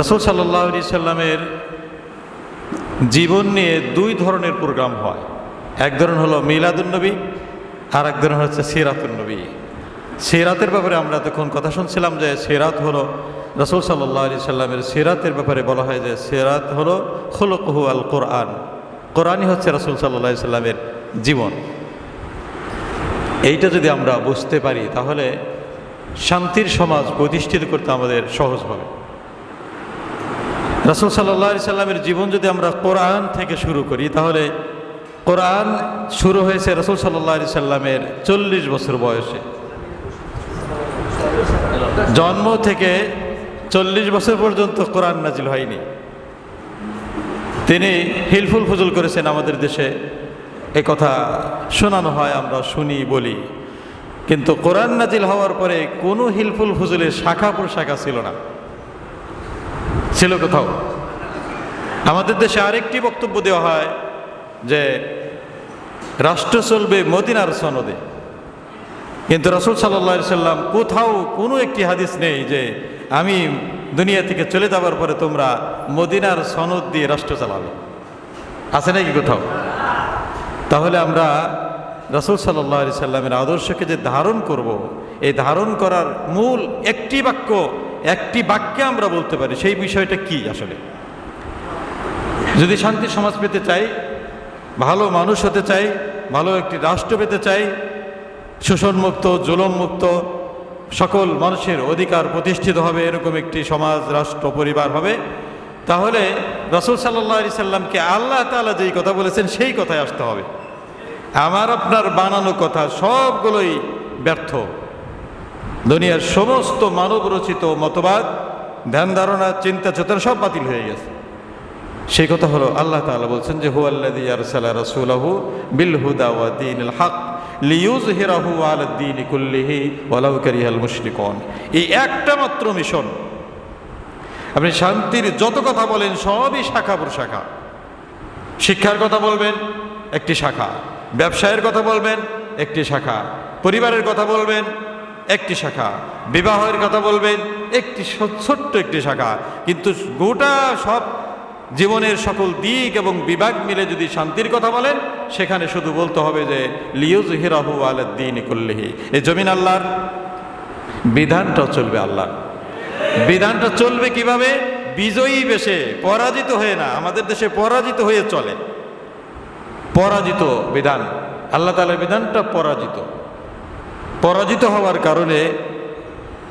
রসুল সাল্লাহ সাল্লামের জীবন নিয়ে দুই ধরনের প্রোগ্রাম হয়। এক ধরন হলো মিলাদুলনবী আর এক ধরন হচ্ছে সিরাতুলনবী সিরাতের ব্যাপারে আমরা তখন কথা শুনছিলাম যে সিরাত হলো রসুল সাল্লাহ আলি সাল্লামের সিরাতের ব্যাপারে বলা হয় যে সিরাত হলো খুলকহু আল কোরআন। কোরআনই হচ্ছে রসুল সাল্লাহ সাল্লামের জীবন। এইটা যদি আমরা বুঝতে পারি, তাহলে শান্তির সমাজ প্রতিষ্ঠিত করতে আমাদের সহজ হবে। রসুল সাল্লাহ সাল্লামের জীবন যদি আমরা কোরআন থেকে শুরু করি, তাহলে কোরআন শুরু হয়েছে রসুল সাল্লাহ সাল্লামের চল্লিশ বছর বয়সে। জন্ম থেকে চল্লিশ বছর পর্যন্ত কোরআন নাজিল হয়নি। তিনি হিলফুল ফুজুল করেছেন আমাদের দেশে। এ কথা শোনানো হয়, আমরা শুনি, বলি। কিন্তু কোরআন নাজিল হওয়ার পরে কোনো হিলফুল ফুজুলের শাখা প্রশাখা ছিল না। ছিল কোথাও। আমাদের দেশে আরেকটি বক্তব্য দেওয়া হয় যে, রাষ্ট্র চলবে মদিনার সনদে। কিন্তু রসুল সাল্লা সাল্লাম কোথাও কোনো একটি হাদিস নেই যে, আমি দুনিয়া থেকে চলে যাওয়ার পরে তোমরা মদিনার সনদ দিয়ে রাষ্ট্র চালাবে। আছে নাকি কোথাও? তাহলে আমরা রসুল সাল্লাহ সাল্লামের আদর্শকে যে ধারণ করব, এই ধারণ করার মূল একটি বাক্য একটি বাক্যে আমরা বলতে পারি, সেই বিষয়টা কি আসলে? যদি শান্তি সমাজ পেতে চাই, ভালো মানুষ হতে চাই, ভালো একটি রাষ্ট্র পেতে চাই, শোষণমুক্ত, জুলমমুক্ত, সকল মানুষের অধিকার প্রতিষ্ঠিত হবে, এরকম একটি সমাজ, রাষ্ট্র, পরিবার হবে, তাহলে রসুল সাল্লাহ আলি সাল্লামকে আল্লাহ তালা যেই কথা বলেছেন, সেই কথায় আসতে হবে। আমার আপনার বানানো কথা সবগুলোই ব্যর্থ। দুনিয়ার সমস্ত মানব রচিত মতবাদ, ধ্যান ধারণা, চিন্তা চেতনা সব বাতিল হয়ে গেছে। সেই কথা হলো আল্লাহ তাআলা বলছেন যে রাসূলাহু বিল হুদা ওয়া দীনিল হক লিইয়ুযহিরাহু আলা দ্বীনি কুল্লিহি ওয়ালাউ কারিহাল এই একটা মাত্র মিশন। আপনি শান্তির যত কথা বলেন, সবই শাখা প্রশাখা শিক্ষার কথা বলবেন, একটি শাখা। ব্যবসায়ের কথা বলবেন, একটি শাখা। পরিবারের কথা বলবেন একটি শাখা। বিবাহের কথা বলবেন, একটি ছোট্ট একটি শাখা। কিন্তু গোটা সব জীবনের সকল দিক এবং বিভাগ মিলে যদি শান্তির কথা বলেন, সেখানে শুধু বলতে হবে যে লিউজ হিরাহু আলাদ্দিন কুল্লিহি। এই জমিন আল্লাহর? বিধানটা চলবে আল্লাহ বিধানটা চলবে কীভাবে? বিজয়ী বেশে, পরাজিত হয়ে না, আমাদের দেশে পরাজিত হয়ে চলে। পরাজিত বিধান। আল্লাহ তালার বিধানটা পরাজিত। পরাজিত হওয়ার কারণে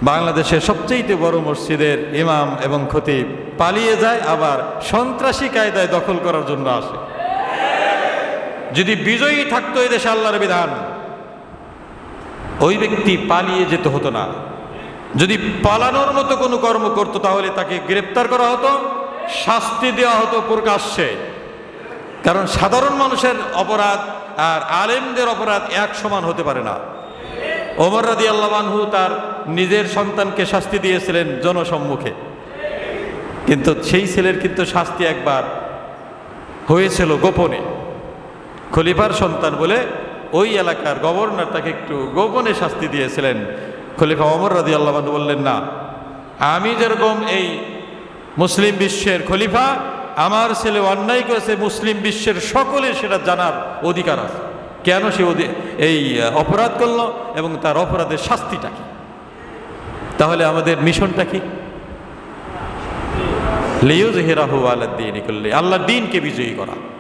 বাংলাদেশের সবচেয়ে বড় মসজিদের ইমাম এবং খতিব পালিয়ে যায়, আবার সন্ত্রাসী কায়দায় দখল করার জন্য আসে। যদি বিজয়ী থাকতো এই দেশে আল্লাহর বিধান, ওই ব্যক্তি পালিয়ে যেতে হতো না। যদি পালানোর মতো কোনো কর্ম করতো, তাহলে তাকে গ্রেপ্তার করা হতো, শাস্তি দেওয়া হতো প্রকাশ্যে। কারণ সাধারণ মানুষের অপরাধ আর আলেমদের অপরাধ এক সমান হতে পারে না। ওমর রাদি আল্লাহানহু তার নিজের সন্তানকে শাস্তি দিয়েছিলেন জনসম্মুখে। কিন্তু সেই ছেলের কিন্তু শাস্তি একবার হয়েছিল গোপনে। খলিফার সন্তান বলে ওই এলাকার গভর্নর তাকে একটু গোপনে শাস্তি দিয়েছিলেন। খলিফা অমর রাদি আল্লাহ বললেন, না, আমি যেরকম এই মুসলিম বিশ্বের খলিফা, আমার ছেলে অন্যায় করেছে, মুসলিম বিশ্বের সকলে সেটা জানার অধিকার আছে। কেন সে এই অপরাধ করল এবং তার অপরাধের শাস্তিটা কি? তাহলে আমাদের মিশনটা কি? লিউজ হেরাহু আলাদ্দিন করলে আল্লাহর দিনকে বিজয়ী করা।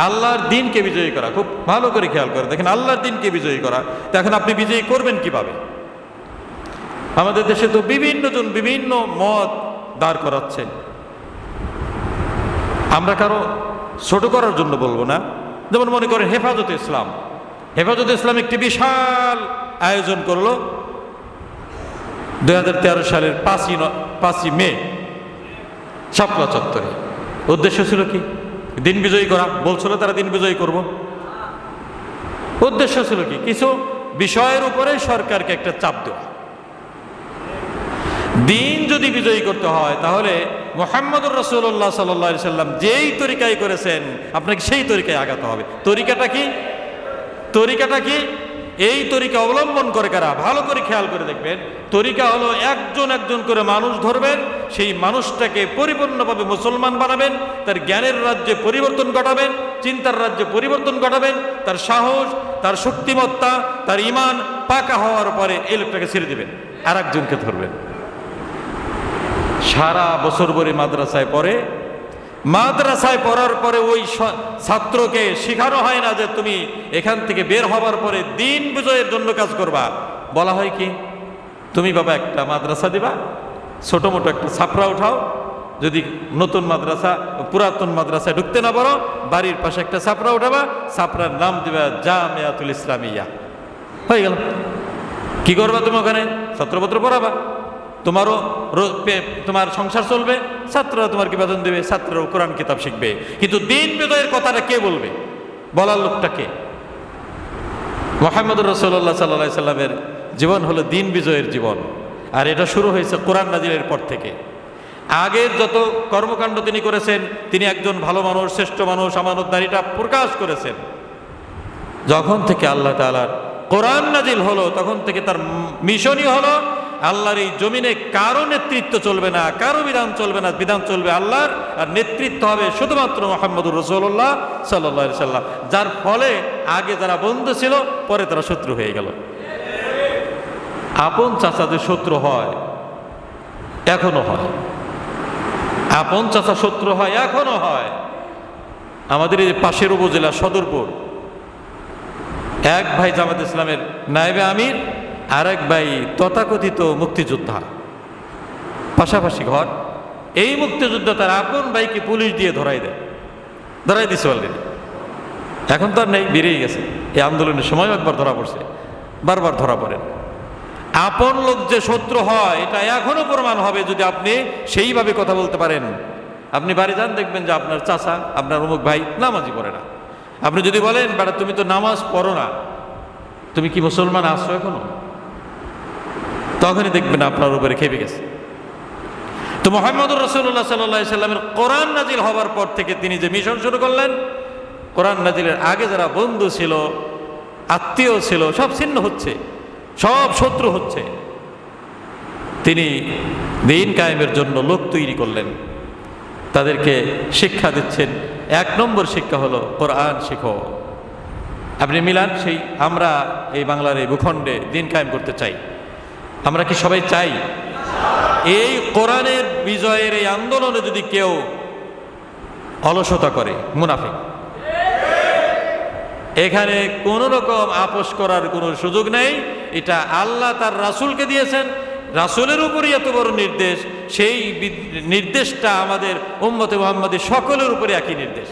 আল্লাহর দিনকে বিজয়ী করা। খুব ভালো করে খেয়াল করে। দেখেন, আল্লাহর দিনকে বিজয়ী করা। এখন আপনি বিজয়ী করবেন কীভাবে? আমাদের দেশে তো বিভিন্ন জন বিভিন্ন মত দাঁড় করাচ্ছেন আমরা কারও ছোট করার জন্য বলব না। যেমন মনে করেন হেফাজতে ইসলাম। হেফাজতে ইসলাম একটি বিশাল আয়োজন করল দু হাজার তেরো সালের পাঁচই পাঁচই মে, শাপলা চত্বরে। উদ্দেশ্য ছিল কি? দিন বিজয়ী করা। বলছিল তারা দিন বিজয়ী করব। উদ্দেশ্য ছিল কি? কিছু বিষয়ের উপরে সরকারকে একটা চাপ দেওয়া। দিন যদি বিজয়ী করতে হয়, তাহলে মোহাম্মদুর রসুল্লাহ সাল্লাহ সাল্লাম যেই তরিকায় করেছেন, আপনাকে সেই তরিকায় আগাতে হবে। তরিকাটা কি? তরিকাটা কি? এই তরিকা অবলম্বন করে কারা? ভালো করে খেয়াল করে দেখবেন, তরিকা হলো একজন একজন করে মানুষ ধরবেন, সেই মানুষটাকে পরিপূর্ণভাবে মুসলমান বানাবেন, তার জ্ঞানের রাজ্যে পরিবর্তন ঘটাবেন, চিন্তার রাজ্যে পরিবর্তন ঘটাবেন, তার সাহস, তার শক্তিমত্তা, তার ইমান পাকা হওয়ার পরে এই লোকটাকে ছেড়ে দেবেন আর একজনকে ধরবেন। সারা বছর ভরে মাদ্রাসায় পড়ে মাদ্রাসায় পড়ার পরে ওই ছাত্রকে শেখানো হয় না যে তুমি এখান থেকে বের হবার পরে দিন বিজয়ের জন্য কাজ করবা। বলা হয় কি? তুমি বাবা একটা মাদ্রাসা দিবা ছোট মোটো একটা ছাপড়া উঠাও, যদি নতুন মাদ্রাসা, পুরাতন মাদ্রাসায় ঢুকতে না পারো, বাড়ির পাশে একটা ছাপড়া উঠাবা, ছাপড়ার নাম দিবা জামিয়াতুল ইসলামিয়া। হয়ে গেল। কি করবা তুমি ওখানে? ছাত্রপত্র পড়াবা। তোমারও তোমার সংসার চলবে ছাত্ররা তোমার কি বেতন দেবে? ছাত্ররাও কোরআন কিতাব শিখবে। কিন্তু দিন বিজয়ের কথাটা কে বলবে? বলার লোকটা কে? মোহাম্মদ রসল্লাহ সাল্লা সাল্লামের জীবন হলো দিন বিজয়ের জীবন। আর এটা শুরু হয়েছে কোরআন নাজিরের পর থেকে। আগের যত কর্মকাণ্ড তিনি করেছেন, তিনি একজন ভালো মানুষ, শ্রেষ্ঠ মানুষ আমানতদারিটা প্রকাশ করেছেন। যখন থেকে আল্লাহ তালার কোরআন নাজিল হলো, তখন থেকে তার মিশনই হলো আল্লাহর এই জমিনে কারও নেতৃত্ব চলবে না, কারও বিধান চলবে না, বিধান চলবে আল্লাহর, আর নেতৃত্ব হবে শুধুমাত্র মোহাম্মদুর রসুল্লাহ সাল্লাহ সাল্লাম। যার ফলে আগে যারা বন্ধু ছিল, পরে তারা শত্রু হয়ে গেল। আপন চাচাদের শত্রু হয়, এখনও হয়। আপন চাচা শত্রু হয়, এখনও হয়। আমাদের এই পাশের উপজেলা সদরপুর। এক ভাই জামাত ইসলামের নায়েবে আমির আর এক ভাই তথাকথিত মুক্তিযোদ্ধা। পাশাপাশি ঘর। এই মুক্তিযোদ্ধা তার আপন ভাইকে পুলিশ দিয়ে ধরাই দেয়। ধরাই দিছে অলরেডি এখন তো আর নেই, বেরিয়ে গেছে। এই আন্দোলনের সময় একবার ধরা পড়ছে। বারবার ধরা পড়েন আপন লোক যে শত্রু হয়, এটা এখনও প্রমাণ হবে যদি আপনি সেইভাবে কথা বলতে পারেন। আপনি বাড়ি যান, দেখবেন যে আপনার চাচা, আপনার অমুক ভাই নামাজই পড়ে না। আপনি যদি বলেন, বেটা, তুমি তো নামাজ পড়ো না। তুমি কি মুসলমান আসছো এখনও? তখনই দেখবেন আপনার উপরে খেপে গেছে। তো মোহাম্মদুর রসুল্লাহ সাল্লাহ সাল্লামের কোরআন নাজিল হবার পর থেকে তিনি যে মিশন শুরু করলেন, কোরআন নাজিলের আগে যারা বন্ধু ছিল, আত্মীয় ছিল, সব ছিন্ন হচ্ছে, সব শত্রু হচ্ছে। তিনি দিন কায়েমের জন্য লোক তৈরি করলেন। তাদেরকে শিক্ষা দিচ্ছেন। এক নম্বর শিক্ষা হলো কোরআন শিখো। আপনি মিলান, সেই আমরা এই বাংলার এই ভূখণ্ডে দিন কায়েম করতে চাই। আমরা কি সবাই চাই? এই কোরআনের বিজয়ের এই আন্দোলনে যদি কেউ অলসতা করে, মুনাফিক। এখানে কোন রকম আপোষ করার কোনো সুযোগ নেই। এটা আল্লাহ তার রাসূলকে দিয়েছেন। রাসূলের উপরই এত বড় নির্দেশ। সেই নির্দেশটা আমাদের উম্মতে মোহাম্মদের সকলের উপরে একই নির্দেশ।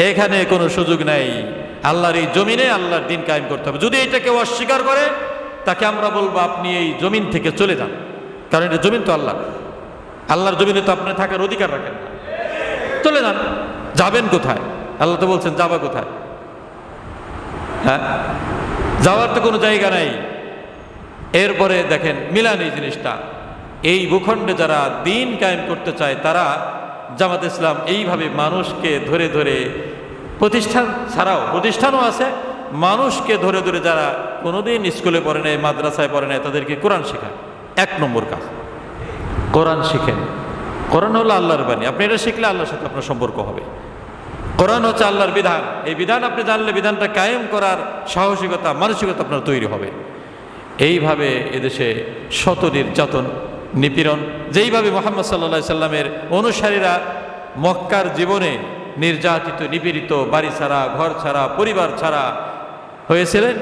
এখানে কোনো সুযোগ নাই। আল্লাহর এই জমিনে আল্লাহর দিন কায়েম করতে হবে। যদি এটা কেউ অস্বীকার করে তাকে আমরা বলব, আপনি এই জমিন থেকে চলে যান। কারণ এটা জমিন তো আল্লাহ। আল্লাহর জমিনে তো আপনি থাকার অধিকার রাখেন না। চলে যান। যাবেন কোথায়? আল্লাহ তো বলছেন, যাবা কোথায়? হ্যাঁ? যাওয়ার তো কোনো জায়গা নাই। এরপরে দেখেন, মিলান এই জিনিসটা। এই ভূখণ্ডে যারা দিন কায়েম করতে চায়, তারা জামাত ইসলাম এইভাবে মানুষকে ধরে ধরে প্রতিষ্ঠান ছাড়াও, প্রতিষ্ঠানও আছে মানুষকে ধরে ধরে যারা কোনোদিন স্কুলে পড়ে নেয় মাদ্রাসায় পড়ে নেয় তাদেরকে কোরআন শেখায়। এক নম্বর কাজ। কোরআন শিখেন। কোরআন হলো আল্লাহর বাণী। আপনি এটা শিখলে আল্লাহর সাথে আপনার সম্পর্ক হবে। কোরআন হচ্ছে আল্লাহর বিধান। এই বিধান আপনি জানলে বিধানটা কায়েম করার সাহসিকতা, মানসিকতা আপনার তৈরি হবে। এইভাবে এদেশে শত নির্যাতন, নিপীড়ন, যেইভাবে মোহাম্মদ সাল্লা সাল্লামের অনুসারীরা মক্কার জীবনে নির্যাতিত, নিপীড়িত, বাড়ি ছাড়া, ঘর ছাড়া, পরিবার ছাড়া হয়েছিলেন?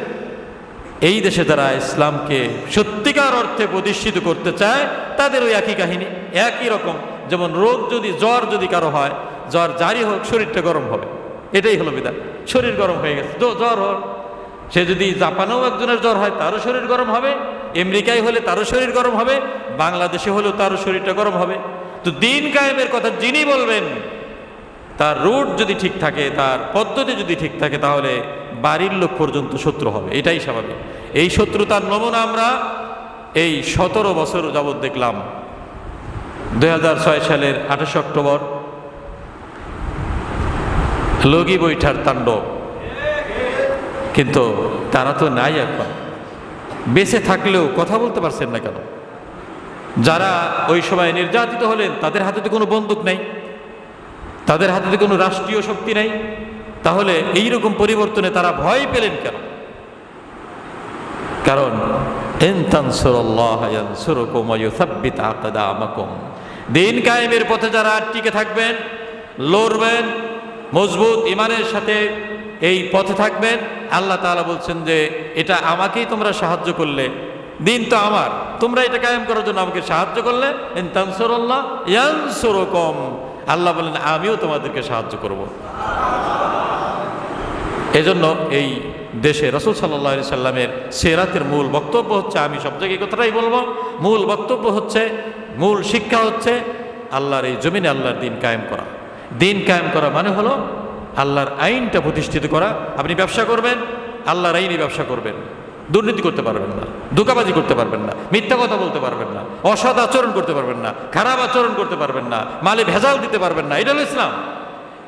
এই দেশে যারা ইসলামকে সত্যিকার অর্থে প্রতিষ্ঠিত করতে চায় তাদের ওই একই কাহিনী, একই রকম। যেমন রোগ যদি, জ্বর যদি কারও হয়, জ্বর জারি হোক, শরীরটা গরম হবে। এটাই হলো বিধান। শরীর গরম হয়ে গেছে। তো জ্বর হোক সে যদি জাপানেও একজনের জ্বর হয়, তারও শরীর গরম হবে। আমেরিকায় হলে তারও শরীর গরম হবে। বাংলাদেশে হলেও তারও শরীরটা গরম হবে। তো দিন কায়েমের কথা যিনি বলবেন তার রুট যদি ঠিক থাকে, তার পদ্ধতি যদি ঠিক থাকে, তাহলে বাড়ির লোক পর্যন্ত শত্রু হবে। এটাই স্বাভাবিক। এই শত্রুতার নমুনা আমরা এই সতেরো বছর যাবৎ দেখলাম। দু হাজার ছয় সালের আঠাশে অক্টোবর, লগি বৈঠার তাণ্ডব। কিন্তু তারা তো নাই এখন। বেঁচে থাকলেও কথা বলতে পারছেন না কেন? যারা ওই সময় নির্যাতিত হলেন, তাদের হাতে তো কোনো বন্দুক নেই। তাদের হাতে তো কোনো রাষ্ট্রীয় শক্তি নেই। তাহলে এই রকম পরিবর্তনে তারা ভয় পেলেন কেন? কারণ দিন কায়েমের পথে যারা টিকে থাকবেন, লড়বেন, মজবুত ইমানের সাথে এই পথে থাকবেন, আল্লাহ তাআলা বলছেন যে, এটা আমাকেই তোমরা সাহায্য করলে। দিন তো আমার। তোমরা এটা কায়েম করার জন্য আমাকে সাহায্য করলে। ইন তানসুরুল্লাহ ইয়ানসুরুকুম। আল্লাহ বলেন, আমিও তোমাদেরকে সাহায্য করব। এজন্য এই দেশে রসুল সাল্লাহ সাল্লামের সেরাতের মূল বক্তব্য হচ্ছে, আমি সব জায়গায় কথাটাই বলব, মূল বক্তব্য হচ্ছে, মূল শিক্ষা হচ্ছে আল্লাহর এই জমিনে আল্লাহর দিন কায়েম করা। দিন কায়েম করা মানে হলো আল্লাহর আইনটা প্রতিষ্ঠিত করা। আপনি ব্যবসা করবেন, আল্লাহর আইনি ব্যবসা করবেন। দুর্নীতি করতে পারবেন না, ধোকাবাজি করতে পারবেন না, মিথ্যা কথা বলতে পারবেন না, অসৎ আচরণ করতে পারবেন না, খারাপ আচরণ করতে পারবেন না, মালে ভেজাল দিতে পারবেন না, এটা হলো ইসলাম।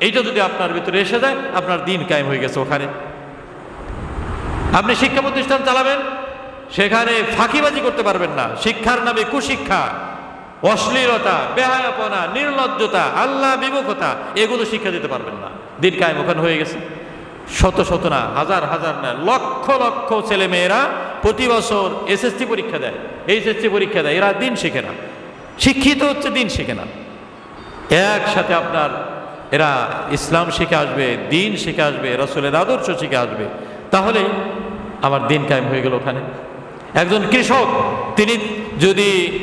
এইটা যদি আপনার ভিতরে এসে যায়, আপনার দিন কায়েম হয়ে গেছে ওখানে। আপনি শিক্ষা প্রতিষ্ঠান চালাবেন, সেখানে ফাঁকিবাজি করতে পারবেন না, শিক্ষার নামে কুশিক্ষা, অশ্লীলতা, বেহায়াপনা, নির্লজ্জতা, আল্লাহ বিমুখতা, এগুলো শিক্ষা দিতে পারবেন না। দিন কায়েম ওখানে হয়ে গেছে। শত শত না, হাজার হাজার না, লক্ষ লক্ষ ছেলে মেয়েরা প্রতি বছর এসএসসি পরীক্ষা দেয়, এইচএসসি পরীক্ষা দেয়, এরা দিন শেখে না। শিক্ষিত হচ্ছে, দিন শেখে না। একসাথে আপনার এরা ইসলাম শিখে আসবে, দিন শিখে আসবে, রসুলের আদর্শ শিখে আসবে। তাহলে আমার দিন কায়েম হয়ে গেল ওখানে। একজন কৃষক, তিনি যদি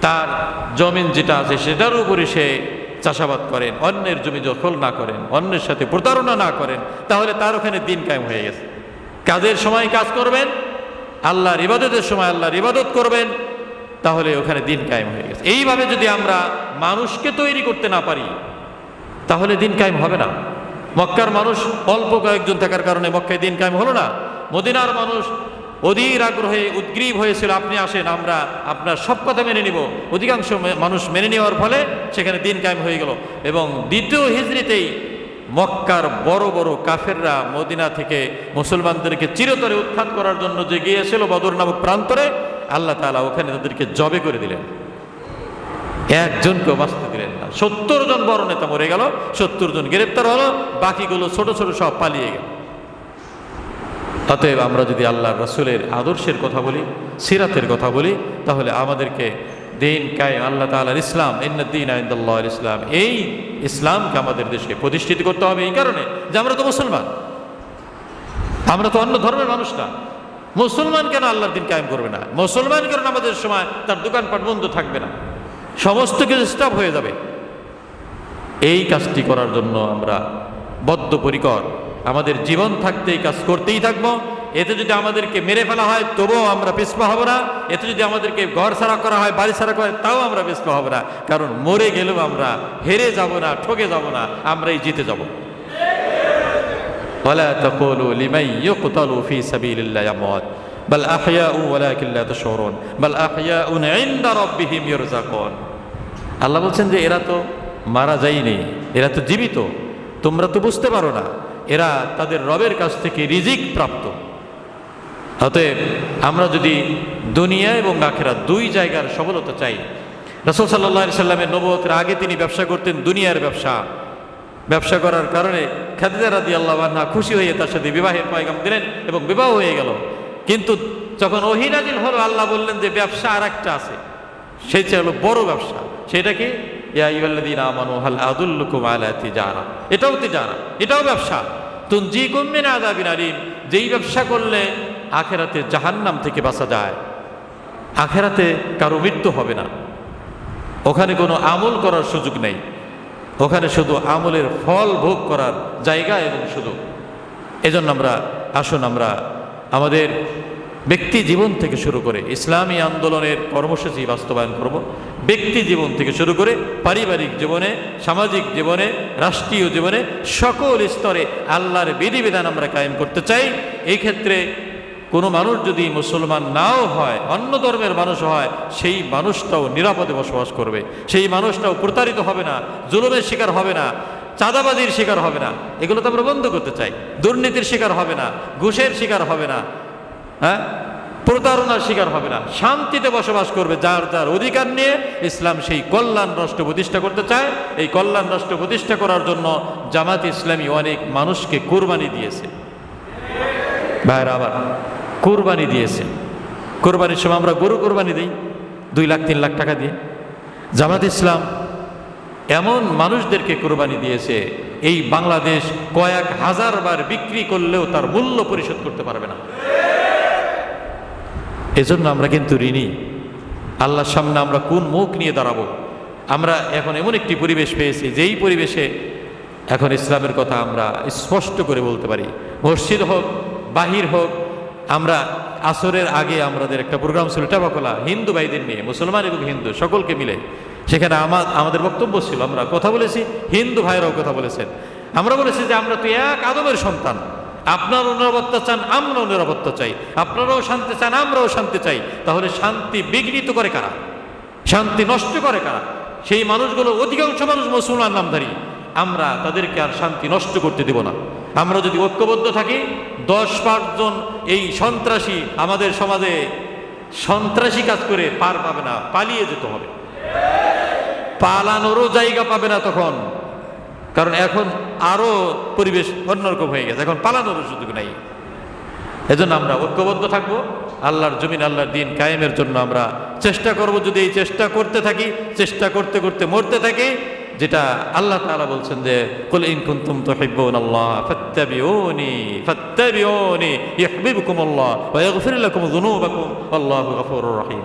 তার জমিন যেটা আছে সেটার উপরে সে চাষাবাদ করেন, অন্যের জমি দখল না করেন, অন্যের সাথে প্রতারণা না করেন, তাহলে তার ওখানে দিন কায়েম হয়ে গেছে। কাজের সময় কাজ করবেন, আল্লাহর ইবাদতের সময় আল্লাহর ইবাদত করবেন, তাহলে ওখানে দিন কায়েম হয়ে গেছে। এইভাবে যদি আমরা মানুষকে তৈরি করতে না পারি, তাহলে দিন কায়েম হবে না। মক্কার মানুষ অল্প কয়েকজন থাকার কারণে মক্কায় দিন কায়েম হলো না। মদিনার মানুষ অধীর আগ্রহে উদ্গ্রীব হয়েছিল, আপনি আসেন, আমরা আপনার সব কথা মেনে নিব। অধিকাংশ মানুষ মেনে নেওয়ার ফলে সেখানে দিন কায়েম হয়ে গেল। এবং দ্বিতীয় হিজড়িতেই মক্কার বড় বড় কাফেররা মদিনা থেকে মুসলমানদেরকে চিরতরে উত্থান করার জন্য যে গিয়েছিল বদর নামক প্রান্তরে, আল্লাহ তাআলা ওখানে তাদেরকে জবে করে দিলেন। একজনকেও বাঁচতে দিলেন না। সত্তর জন বড় নেতা মরে গেল, সত্তর জন গ্রেপ্তার হলো, বাকিগুলো ছোট ছোট সব পালিয়ে গেল। অতএব আমরা যদি আল্লাহ রসুলের আদর্শের কথা বলি, সিরাতের কথা বলি, তাহলে আমাদেরকে দিন কায় আল্লাহ তালার ইসলাম ইন্দিন আইন্দাল্লাহ ইসলাম, এই ইসলামকে আমাদের দেশে প্রতিষ্ঠিত করতে হবে এই কারণে যে আমরা তো মুসলমান। আমরা তো অন্য ধর্মের মানুষ না। মুসলমান কেন আল্লাহর দিন কায়েম করবে না? মুসলমান কেন আমাদের সময় তার দোকানপাট বন্ধ থাকবে না? সমস্ত কিছু স্টাফ হয়ে যাবে। এই কাজটি করার জন্য আমরা বদ্ধপরিকর আমাদের জীবন থাকতে এই কাজ করতেই থাকবো এতে যদি আমাদেরকে মেরে ফেলা হয় তবুও আমরা পিছপা হব না এতে যদি আমাদেরকে ঘর ছাড়া করা হয় বাড়ি ছাড়া করা হয় তাও আমরা পিছপা হব না কারণ মরে গেলেও আমরা হেরে যাব না ঠকে যাব না আমরাই জিতে যাব ولا تقولوا لمن يقتل في سبيل الله أموات بل أحياء ولكن لا تشعرون بل أحياء عند ربهم يرزقون আল্লাহ বলছেন যে এরা তো মারা যায়নি এরা তো জীবিত তোমরা তো বুঝতে পারো না এরা তাদের রবের কাছ থেকে রিজিক প্রাপ্ত। অতএব আমরা যদি দুনিয়া এবং আখেরা দুই জায়গার সফলতা চাই, রসুল সাল্লাহ সাল্লামের নবতের আগে তিনি ব্যবসা করতেন দুনিয়ার ব্যবসা। ব্যবসা করার কারণে খাদিজা রাদি আল্লাহ খুশি হয়ে তার সাথে বিবাহের পয়গাম দিলেন এবং বিবাহ হয়ে গেল। কিন্তু যখন ওহিনাজিল হলো, আল্লাহ বললেন যে ব্যবসা আর একটা আছে সেটা হলো বড় ব্যবসা। সেটা কি? ইয়া ইউল্লাযীনা আমানু, হাল আদুল্লুকুম আলা তিজারা। এটাও তিজারা, এটাও ব্যবসা। তুনজিকুম মিন আযাবিন আলিম, যেই ব্যবসা করলে আখেরাতে জাহান্নাম থেকে বাঁচা যায়। আখেরাতে কারও মৃত্যু হবে না। ওখানে কোনো আমল করার সুযোগ নেই। ওখানে শুধু আমলের ফল ভোগ করার জায়গা এবং সুযোগ। এজন্য আমরা, আসুন আমরা আমাদের ব্যক্তি জীবন থেকে শুরু করে ইসলামী আন্দোলনের কর্মসূচি বাস্তবায়ন করব। ব্যক্তি জীবন থেকে শুরু করে পারিবারিক জীবনে, সামাজিক জীবনে, রাষ্ট্রীয় জীবনে, সকল স্তরে আল্লাহর বিধিবিধান আমরা কায়েম করতে চাই। এই ক্ষেত্রে কোনো মানুষ যদি মুসলমান নাও হয়, অন্য ধর্মের মানুষ হয়, সেই মানুষটাও নিরাপদে বসবাস করবে। সেই মানুষটাও প্রতারিত হবে না, জুলুমের শিকার হবে না, চাঁদাবাজির শিকার হবে না। এগুলো তো আমরা বন্ধ করতে চাই। দুর্নীতির শিকার হবে না, ঘুষের শিকার হবে না। হ্যাঁ? প্রতারণার শিকার হবে না। শান্তিতে বসবাস করবে যার যার অধিকার নিয়ে ইসলাম সেই কল্যাণ রাষ্ট্র প্রতিষ্ঠা করতে চায়। এই কল্যাণ রাষ্ট্র প্রতিষ্ঠা করার জন্য জামাত ইসলামী অনেক মানুষকে কোরবানি দিয়েছে। ভাইরা আবার, কোরবানি দিয়েছে। কোরবানির সময় আমরা গরু কোরবানি দিই, দুই লাখ, তিন লাখ টাকা দিয়ে। জামাত ইসলাম এমন মানুষদেরকে কোরবানি দিয়েছে, এই বাংলাদেশ কয়েক হাজার বার বিক্রি করলেও তার মূল্য পরিশোধ করতে পারবে না। এজন্য আমরা কিন্তু ঋণী। আল্লাহর সামনে আমরা কোন মুখ নিয়ে দাঁড়াবো? আমরা এখন এমন একটি পরিবেশ পেয়েছি, যেই পরিবেশে এখন ইসলামের কথা আমরা স্পষ্ট করে বলতে পারি। মসজিদ হোক, বাহির হোক, আমরা আসরের আগে আমাদের একটা প্রোগ্রাম ছিল টাবাকলা, হিন্দু ভাইদের নিয়ে, মুসলমান এবং হিন্দু, সকলকে মিলে। সেখানে আমার আমাদের বক্তব্য ছিল, আমরা কথা বলেছি, হিন্দু ভাইরাও কথা বলেছেন। আমরা বলেছি যে আমরা তো এক আদমের সন্তান। আপনারও নিরাপত্তা চান, আমরাও নিরাপত্তা চাই। আপনারাও শান্তি চান, আমরাও শান্তি চাই। তাহলে শান্তি বিঘ্নিত করে কারা? শান্তি নষ্ট করে কারা? সেই মানুষগুলো অধিকাংশ মানুষ মুসলমান নামধারী। আমরা তাদেরকে আর শান্তি নষ্ট করতে দেব না। আমরা যদি ঐক্যবদ্ধ থাকি, দশ পাঁচজন এই সন্ত্রাসী আমাদের সমাজে সন্ত্রাসী কাজ করে পার পাবে না, পালিয়ে যেতে হবে। পালানোরও জায়গা পাবে না তখন। কারণ এখন আরও পরিবেশ অন্যরকম হয়ে গেছে, এখন পালানোরও সুযোগ নাই। এজন্য আমরা ঐক্যবদ্ধ থাকব, আল্লাহর জমিন, আল্লাহর দিন কায়েমের জন্য আমরা চেষ্টা করব, যদি এই চেষ্টা করতে থাকি, চেষ্টা করতে করতে মরতে থাকি, যেটা আল্লাহ তাআলা বলছেন যে, কুল ইন কুনতুম তুহিব্বুন আল্লাহ, ফাত্তাবিউনি ফাত্তাবিউনি ইউহিব্বুকুমুল্লাহ ওয়া ইয়াগফির লাকুম যুনুবাকুম, আল্লাহু গফুরুর রহিম।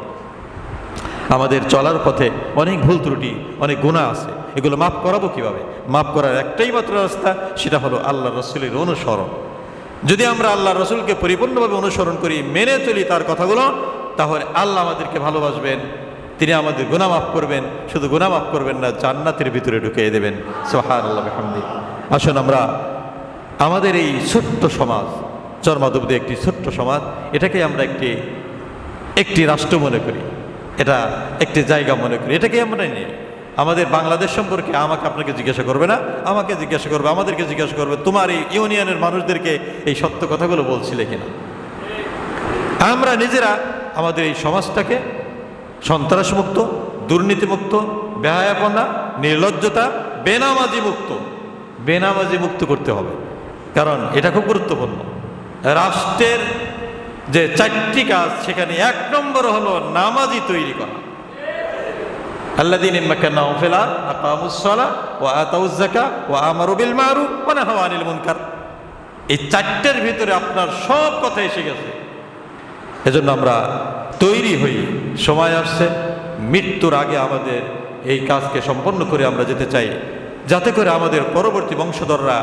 আমাদের চলার পথে অনেক ভুল ত্রুটি, অনেক গুণা আছে। এগুলো মাফ করাবো কীভাবে? মাফ করার একটাই মাত্র রাস্তা, সেটা হলো আল্লাহ রসুলের অনুসরণ। যদি আমরা আল্লাহ রসুলকে পরিপূর্ণভাবে অনুসরণ করি, মেনে চলি তার কথাগুলো, তাহলে আল্লাহ আমাদেরকে ভালোবাসবেন, তিনি আমাদের গুণা মাফ করবেন, শুধু গুণা মাফ করবেন না, জান্নাতের ভিতরে ঢুকিয়ে দেবেন। সোহান আল্লাহ হামদি আসুন আমরা আমাদের এই ছোট্ট সমাজ, চর্মাদুব্দে একটি ছোট্ট সমাজ, এটাকে আমরা একটি একটি রাষ্ট্র মনে করি, এটা একটি জায়গা মনে করি, এটাকে আমরা নেই আমাদের বাংলাদেশ সম্পর্কে আমাকে আপনাকে জিজ্ঞাসা করবে না, আমাকে জিজ্ঞাসা করবে, আমাদেরকে জিজ্ঞাসা করবে, তোমার এই ইউনিয়নের মানুষদেরকে এই সত্য কথাগুলো বলছিলে কিনা? আমরা নিজেরা আমাদের এই সমাজটাকে সন্ত্রাসমুক্ত, দুর্নীতিমুক্ত, বেহায়াপনা, নির্লজ্জতা বেনামাজি মুক্ত বেনামাজি মুক্ত করতে হবে। কারণ এটা খুব গুরুত্বপূর্ণ। রাষ্ট্রের যে চারটি কাজ, সেখানে এক নম্বর হলো নামাজি তৈরি করা। আল্লাদিন ইম্মাকান্নাহুম ফিল আরদ আকামুস সালাহ ওয়া আতাউজ যাকাত ওয়া আমারু বিল মারুফ ওয়া নাহাউ আনিল মুনকার এই চারটের ভিতরে আপনার সব কথা এসে গেছে। এজন্য আমরা তৈরি হই। সময় আসছে, মৃত্যুর আগে আমাদের এই কাজকে সম্পন্ন করে আমরা যেতে চাই। যাতে করে আমাদের পরবর্তী বংশধররা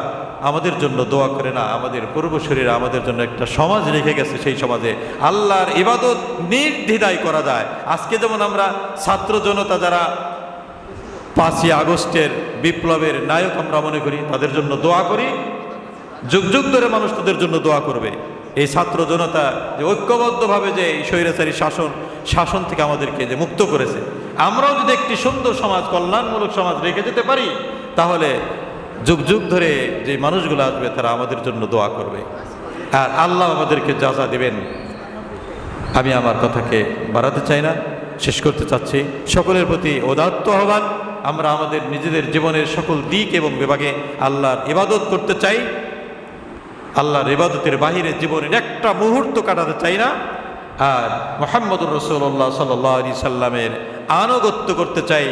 আমাদের জন্য দোয়া করে না, আমাদের পূর্বশরীরা আমাদের জন্য একটা সমাজ রেখে গেছে সেই সমাজে। আল্লাহর ইবাদত নির্দ্বিধায় করা যায়। আজকে যেমন আমরা ছাত্র জনতা যারা পাঁচই আগস্টের বিপ্লবের নায়ক আমরা মনে করি, তাদের জন্য দোয়া করি। যুগ যুগ ধরে মানুষ তাদের জন্য দোয়া করবে। এই ছাত্র জনতা যে ঐক্যবদ্ধভাবে যে স্বৈরাচারী শাসন শাসন থেকে আমাদেরকে যে মুক্ত করেছে। আমরাও যদি একটি সুন্দর সমাজ, কল্যাণমূলক সমাজ রেখে যেতে পারি, তাহলে যুগ যুগ ধরে যে মানুষগুলো আসবে তারা আমাদের জন্য দোয়া করবে। আর আল্লাহ আমাদেরকে যা যা দেবেন, আমি আমার কথাকে বাড়াতে চাই না, শেষ করতে চাচ্ছি। সকলের প্রতি ওদাত্ত আহ্বান, আমরা আমাদের নিজেদের জীবনের সকল দিক এবং বিভাগে আল্লাহর ইবাদত করতে চাই। আল্লাহর ইবাদতের বাহিরে জীবনের একটা মুহূর্ত কাটাতে চাই না। আর মোহাম্মদুর রসুল্লাহ সাল্লাহ আলি সাল্লামের আনুগত্য করতে চাই।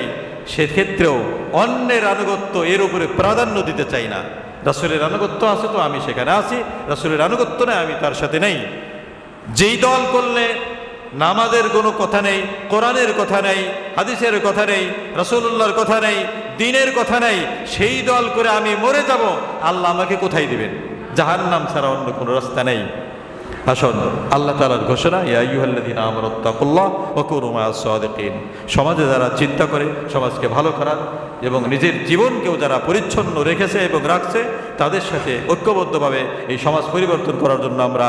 সেক্ষেত্রেও অন্যের আনুগত্য এর উপরে প্রাধান্য দিতে চাই না। রাসুলের আনুগত্য আছে তো আমি সেখানে আছি, রাসুলের আনুগত্য নেই, আমি তার সাথে নেই। যেই দল করলে নামাজের কোনো কথা নেই, কোরআনের কথা নেই, হাদিসের কথা নেই রসুল্লাহর কথা নেই, দিনের কথা নেই, সেই দল করে আমি মরে যাব, আল্লাহ আমাকে কোথায় দিবেন? জাহান নাম ছাড়া অন্য কোনো রাস্তা নেই। আসুন, আল্লাহ তালার ঘোষণা ইয়াইহাল্লাদিন আমরত্তাকুল্লাহ ওকুরুমা সাদিকিন। সমাজে যারা চিন্তা করে, সমাজকে ভালো করার এবং নিজের জীবনকেও যারা পরিচ্ছন্ন রেখেছে এবং রাখছে, তাদের সাথে ঐক্যবদ্ধভাবে এই সমাজ পরিবর্তন করার জন্য আমরা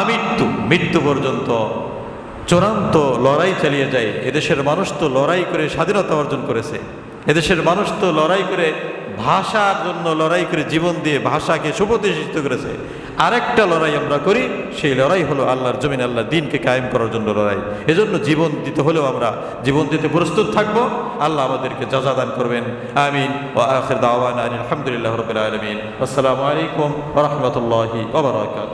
আমৃত্যু, মৃত্যু পর্যন্ত চূড়ান্ত লড়াই চালিয়ে যায় এদেশের মানুষ তো লড়াই করে স্বাধীনতা অর্জন করেছে। এদেশের মানুষ তো লড়াই করে ভাষার জন্য লড়াই করে জীবন দিয়ে ভাষাকে সুপ্রতিষ্ঠিত করেছে। আরেকটা লড়াই আমরা করি, সেই লড়াই হলো আল্লাহর জমিন আল্লাহ দিনকে কায়েম করার জন্য লড়াই। এজন্য জীবন দিতে হলেও আমরা জীবন দিতে প্রস্তুত থাকব। আল্লাহ আমাদেরকে যাজা দান করবেন। আমিন। ও আখির দাওয়ান আলহামদুলিল্লাহ রবিল আলমিন। আসসালামু আলাইকুম রহমতুল্লাহি ওবরাকাত